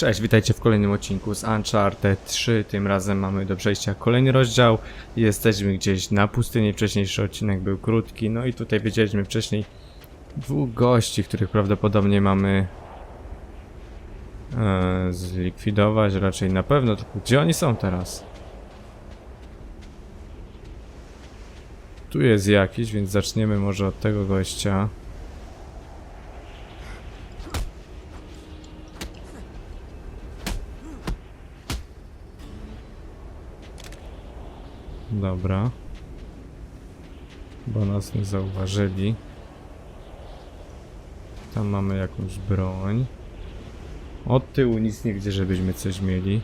Cześć, witajcie w kolejnym odcinku z Uncharted 3. Tym razem mamy do przejścia kolejny rozdział. Jesteśmy gdzieś na pustyni. Wcześniejszy odcinek był krótki. No i tutaj widzieliśmy wcześniej dwóch gości, których prawdopodobnie mamy e, zlikwidować. Raczej na pewno. Tylko gdzie oni są teraz? Tu jest jakiś, więc zaczniemy może od tego gościa. Dobra. Bo nas nie zauważyli. Tam mamy jakąś broń. Od tyłu nic nie widzę, żebyśmy coś mieli.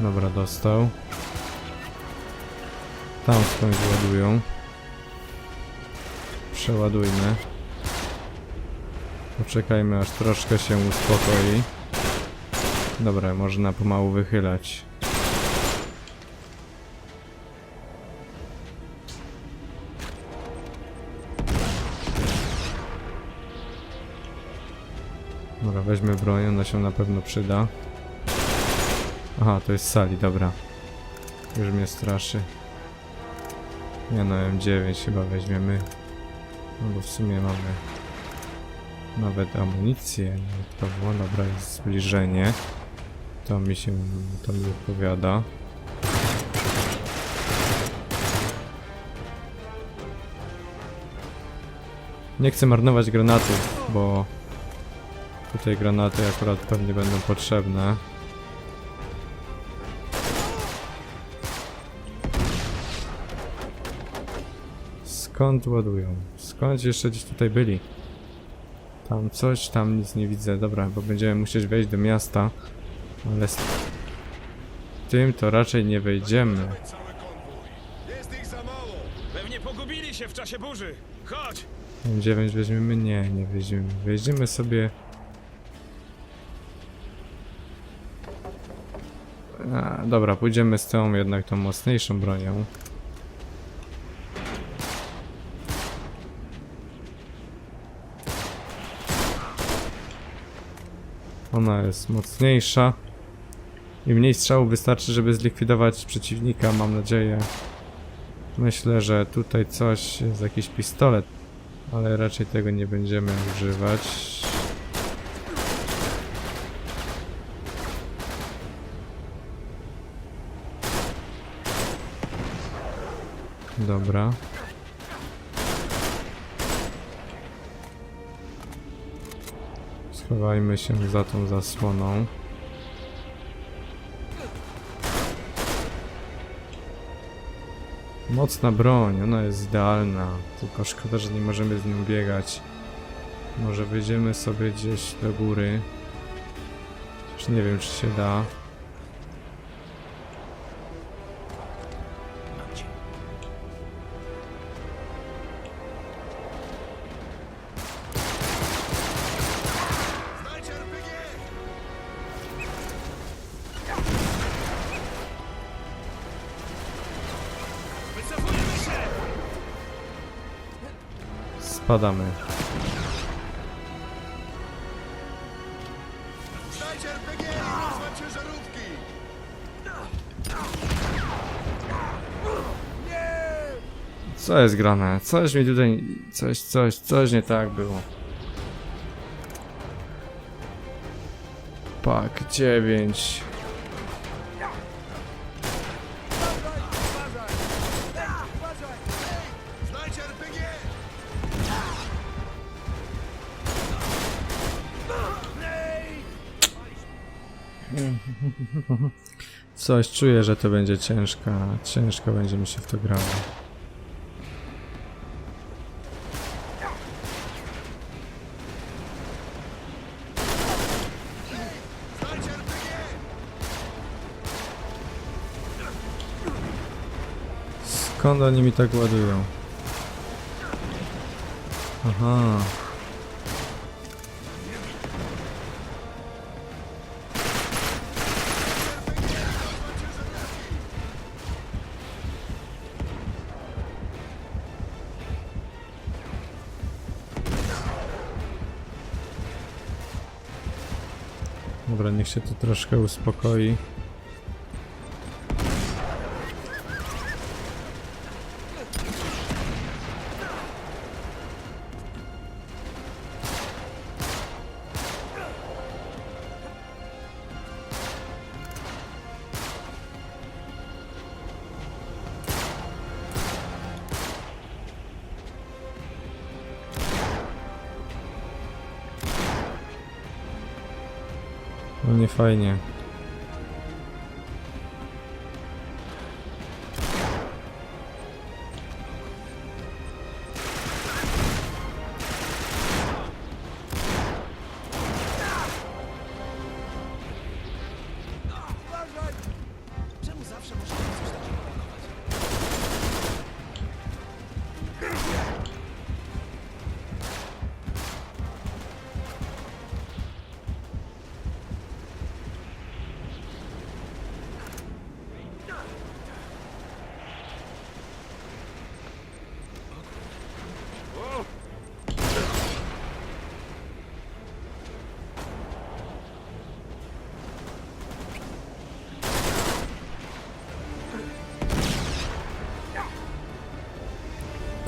Dobra, dostał. Tam skądś ładują. Przeładujmy. Poczekajmy aż troszkę się uspokoi. Dobra, można pomału wychylać. Dobra, weźmy broń, ona się na pewno przyda. Aha, to jest sali, dobra. Już mnie straszy. Ja na M9 chyba weźmiemy. No bo w sumie mamy nawet amunicję. To było, dobra, jest zbliżenie. To mi się, to mi odpowiada. Nie chcę marnować granatów, bo Tutaj granaty akurat pewnie będą potrzebne. Skąd ładują? Skąd jeszcze gdzieś tutaj byli? Tam coś, tam nic nie widzę. Dobra, bo będziemy musieć wejść do miasta. Ale z tym to raczej nie wejdziemy. Pewnie pogubili się w czasie burzy. Chodź! M9 weźmiemy? Nie, nie weźmiemy. Weźmiemy sobie... dobra, pójdziemy z tą jednak tą mocniejszą bronią. Ona jest mocniejsza. I mniej strzałów wystarczy, żeby zlikwidować przeciwnika, mam nadzieję. Myślę, że tutaj coś jest jakiś pistolet ale raczej tego nie będziemy używać. Dobra. Schowajmy się za tą zasłoną. Mocna broń, ona jest idealna. Tylko szkoda, że nie możemy z nią biegać. Może wyjdziemy sobie gdzieś do góry. Już nie wiem, czy się da. Spadamy. Co jest grane? Coś mi tutaj... Coś, coś, coś nie tak było. Pak 9. Coś czuję, że to będzie ciężka. Ciężko będzie mi się w to grało. Skąd oni mi tak ładują? Aha. Się to troszkę uspokoi. No nie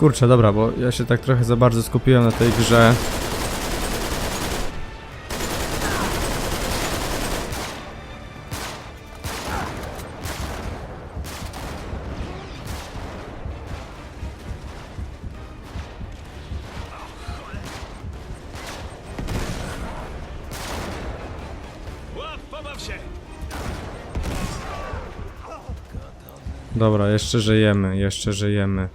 Kurczę, dobra, bo ja się tak trochę za bardzo skupiłem na tej grze. Dobra, jeszcze żyjemy, jeszcze żyjemy.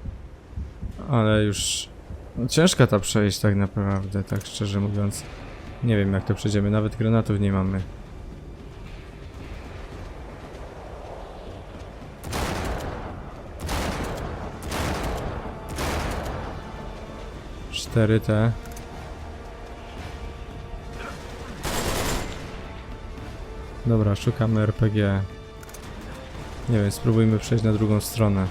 Ale już... No, ciężka ta przejść tak naprawdę, tak szczerze mówiąc. Nie wiem jak to przejdziemy, nawet granatów nie mamy. Cztery te. Dobra, szukamy RPG. Nie wiem, spróbujmy przejść na drugą stronę.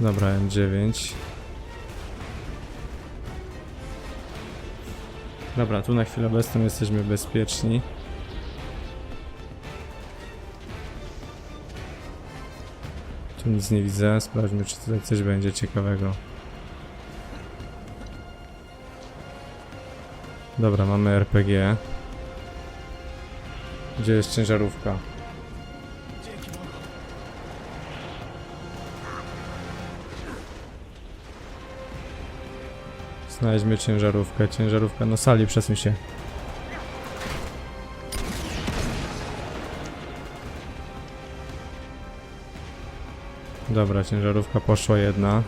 Dobra, M9. Dobra, tu na chwilę obecną jesteśmy bezpieczni. Tu nic nie widzę, sprawdźmy czy tutaj coś będzie ciekawego. Dobra, mamy RPG. Gdzie jest ciężarówka? Znajdźmy ciężarówkę. Ciężarówka na sali, przesuń się. Dobra, ciężarówka poszła jedna.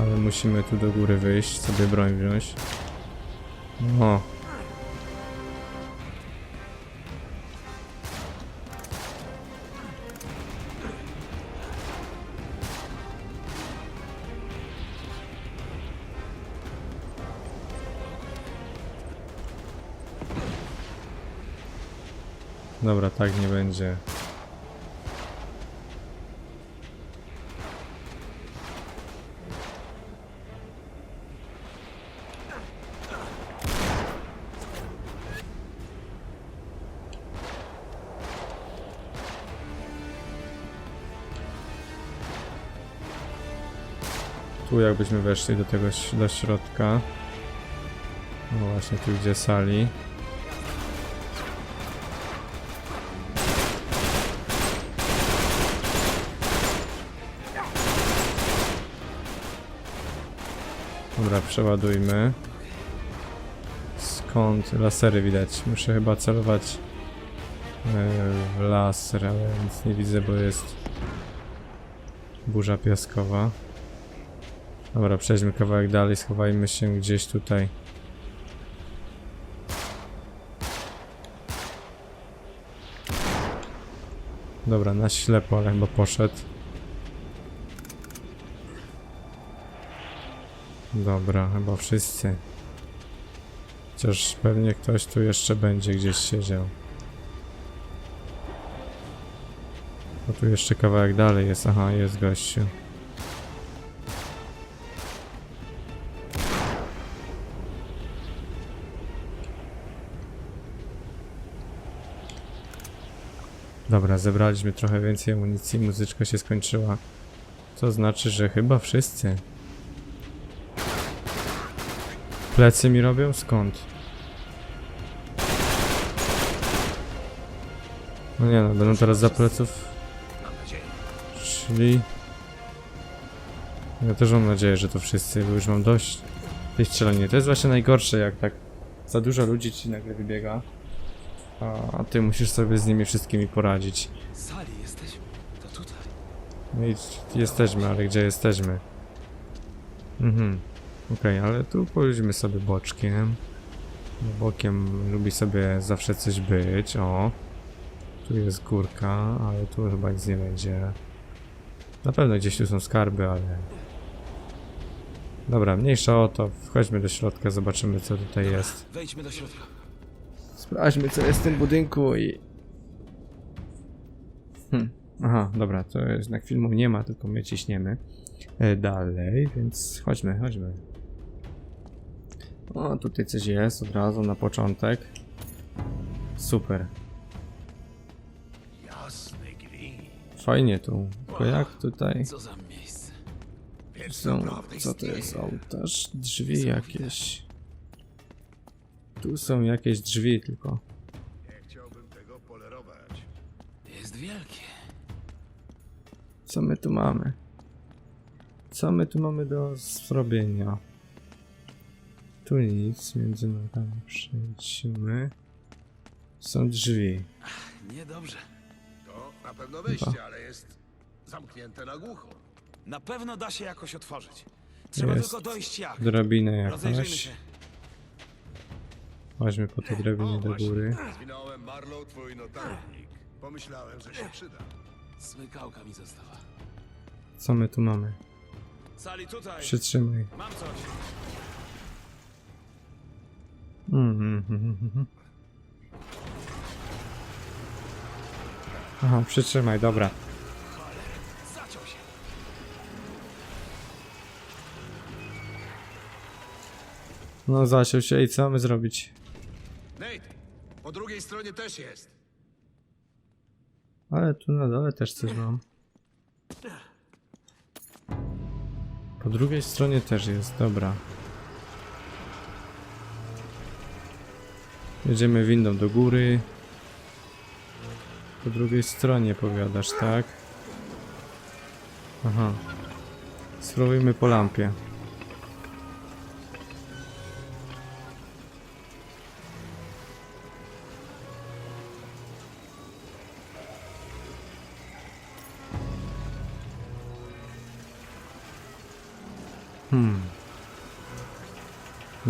Ale musimy tu do góry wyjść, sobie broń wziąć. O. Dobra, tak nie będzie. Tu jakbyśmy weszli do tego do środka. No właśnie tu gdzie sali. Dobra, przeładujmy. Skąd lasery widać? Muszę chyba celować e, w laser, ale nic nie widzę, bo jest burza piaskowa. Dobra, przejdźmy kawałek dalej, schowajmy się gdzieś tutaj. Dobra, na ślepo, ale chyba poszedł. Dobra, chyba wszyscy. Chociaż pewnie ktoś tu jeszcze będzie gdzieś siedział. Bo tu jeszcze kawałek dalej jest. Aha, jest gościu. Dobra, zebraliśmy trochę więcej amunicji, muzyczka się skończyła. Co znaczy, że chyba wszyscy. Plecy mi robią? Skąd? No nie no, będą teraz za pleców, czyli... Ja też mam nadzieję, że to wszyscy, bo już mam dość tej strzelania. To jest właśnie najgorsze, jak tak za dużo ludzi ci nagle wybiega, a ty musisz sobie z nimi wszystkimi poradzić. Sali jesteś? To tutaj. No i jesteśmy, ale gdzie jesteśmy? Mhm. Okej, ale tu pójdźmy sobie boczkiem. Bo Bokiem lubi sobie zawsze coś być. O. Tu jest górka, ale tu chyba nic nie będzie. Na pewno gdzieś tu są skarby, ale... Dobra, mniejsza o to. Wchodźmy do środka, zobaczymy co tutaj jest. Wejdźmy do środka. Sprawdźmy co jest w tym budynku i... Hmm. Aha, dobra, to jednak filmu nie ma, tylko my ciśniemy e, dalej, więc chodźmy, chodźmy. O, tutaj coś jest od razu na początek. Super. Fajnie tu. Tylko jak tutaj Co za miejsce. Są... Co to jest? Ołtarz? Drzwi jakieś. Tu są jakieś drzwi tylko. Co my tu mamy? Co my tu mamy do zrobienia? Tu nic, między nogami przejdźmy. Są drzwi. Niedobrze. To na pewno wyjście, ale jest zamknięte na głucho. Na pewno da się jakoś otworzyć. Trzeba Jest. tylko dojść jak. Drabinę Rozejrzyjmy jakaś. się. Chodźmy po tej drabinie do góry. Zwinąłem Marlow twój notatnik. Pomyślałem, że się przyda. Smykałka mi została. Co my tu mamy? Sali tutaj. Przytrzymaj. Mam coś. Mhm. Aha, przytrzymaj, dobra. Zaciął się. No zasiął się i co mamy zrobić? Nate, po drugiej stronie też jest. Ale tu na dole też coś mam. Po drugiej stronie też jest, dobra. Jedziemy windą do góry. Po drugiej stronie powiadasz, tak? Aha. Spróbujmy po lampie.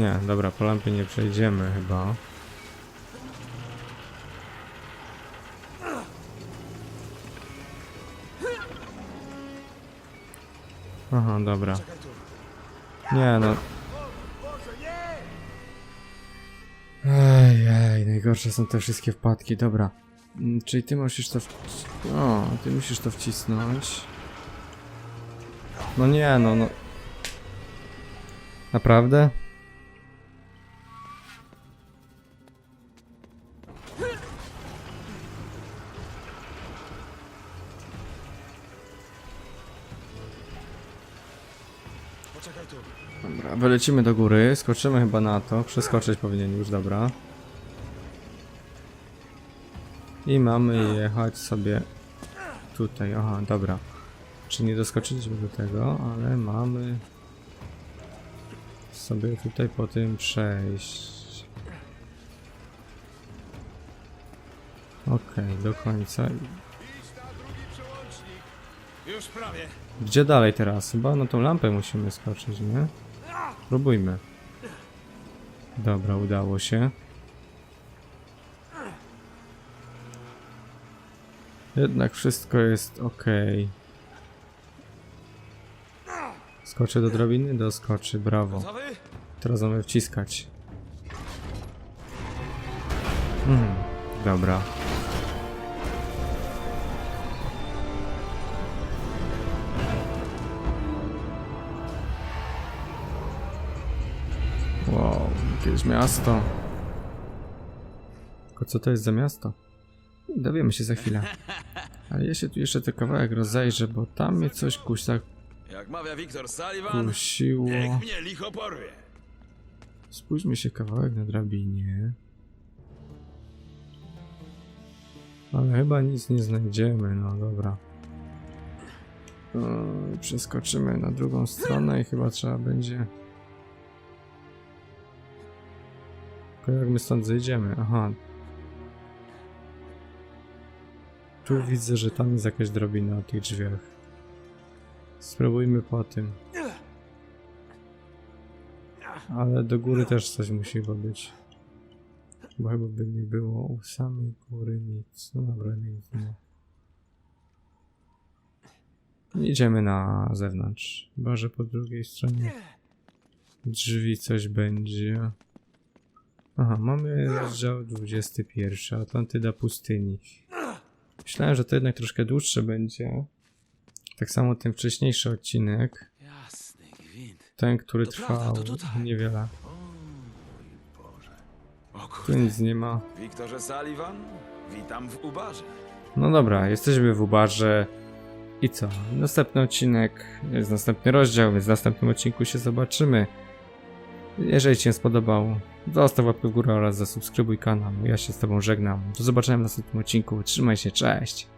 Nie, dobra, po lampie nie przejdziemy chyba. Aha, dobra. Nie no. Ej, najgorsze są te wszystkie wpadki, dobra. Mm, Czyli ty musisz to... wci- O, ty musisz to wcisnąć. No nie, no, no. Naprawdę? Dobra, wylecimy do góry, skoczymy chyba na to, przeskoczyć powinien już, dobra. I mamy jechać sobie tutaj, aha, dobra. Czy nie doskoczyliśmy do tego, ale mamy sobie tutaj po tym przejść. Okej, do końca. Już prawie. Gdzie dalej teraz? Chyba na tą lampę musimy skoczyć, nie? Próbujmy. Dobra, udało się. Jednak wszystko jest ok. Skoczę do drabiny? Doskoczy, brawo. Teraz mamy wciskać. Mhm, dobra. Wow, jakieś miasto. Tylko co to jest za miasto? Dowiemy się za chwilę. Ale ja się tu jeszcze ten kawałek rozejrzę, bo tam mnie coś kusa Jak mawia Wiktor Sullivan, kusiło. niech mnie licho porwie. Spójrzmy się kawałek na drabinie. Ale chyba nic nie znajdziemy, no dobra. Eee, Przeskoczymy na drugą stronę i chyba trzeba będzie... Tylko jak my stąd zejdziemy? Aha. Tu widzę, że tam jest jakaś drabina o tych drzwiach. Spróbujmy po tym. Ale do góry też coś musi chyba być. Bo chyba by nie było u samej góry nic. No dobra, nic nie. Idziemy na zewnątrz. Chyba, że po drugiej stronie drzwi coś będzie. Aha, mamy rozdział 21. Atlantyda pustyni. Myślałem, że to jednak troszkę dłuższe będzie. Tak samo ten wcześniejszy odcinek. Ten, który trwał niewiele. Tu nic nie ma. Wiktorze Sullivan, witam w Ubarze. No dobra, jesteśmy w Ubarze. I co? Następny odcinek, jest następny rozdział, więc w następnym odcinku się zobaczymy. Jeżeli Ci się spodobał, zostaw łapkę w górę oraz zasubskrybuj kanał. Ja się z Tobą żegnam. Do zobaczenia w następnym odcinku. Trzymaj się, cześć!